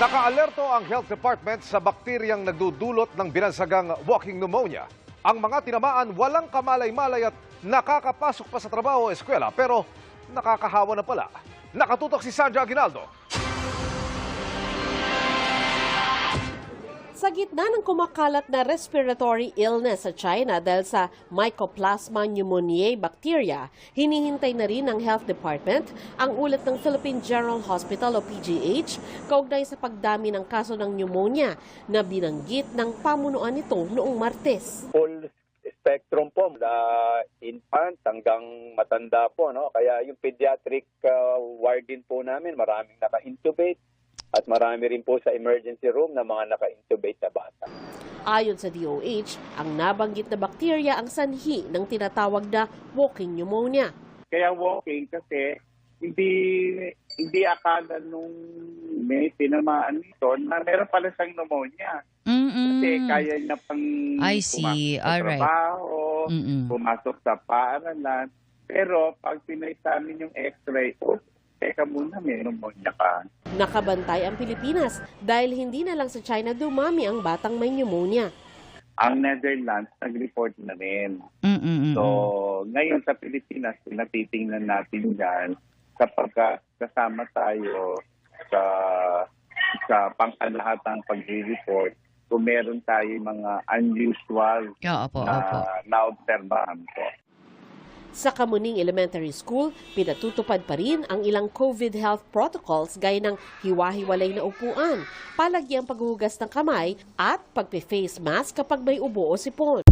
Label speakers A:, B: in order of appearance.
A: Nakaalerto ang health department sa bakteryang nagdudulot ng binansagang walking pneumonia. Ang mga tinamaan walang kamalay-malay at nakakapasok pa sa trabaho o eskwela pero nakakahawa na pala. Nakatutok si Sandra Aguinaldo.
B: Sa gitna ng kumakalat na respiratory illness sa China dahil sa Mycoplasma pneumoniae bacteria, hinihintay na rin ng Health Department ang ulat ng Philippine General Hospital o PGH kaugnay sa pagdami ng kaso ng pneumonia na binanggit ng pamunuan nito noong Martes.
C: full spectrum po, mula infant hanggang matanda po. No? Kaya yung pediatric uh, ward din po namin, maraming naka-intubate at marami rin po sa emergency room na mga naka-intubate na bata.
B: Ayon sa DOH, ang nabanggit na bakterya ang sanhi ng tinatawag na walking pneumonia.
D: Kaya walking kasi hindi hindi akala nung may tinamaan nito na meron pala siyang pneumonia. Kasi
E: Mm-mm.
D: kaya niya pang
E: I see.
D: pumasok sa
E: Alright.
D: trabaho,
E: Mm-mm.
D: pumasok sa paaralan. Pero pag pinaisamin yung x-ray, oh, teka muna, may pneumonia ka.
B: Nakabantay ang Pilipinas dahil hindi na lang sa China dumami ang batang may pneumonia.
D: Ang Netherlands, nag-report na rin.
E: Mm-mm.
D: So, ngayon sa Pilipinas, natitingnan natin yan kapag ka- kasama tayo sa sa pangkalahatang pagre-report kung meron tayo mga unusual
E: Yeah, opo,
D: na
E: opo.
D: naobserbahan po.
B: Sa Kamuning Elementary School, pinatutupad pa rin ang ilang COVID health protocols gaya ng hiwa-hiwalay na upuan, palagi ang paghuhugas ng kamay at pagpe-face mask kapag may ubo o sipon.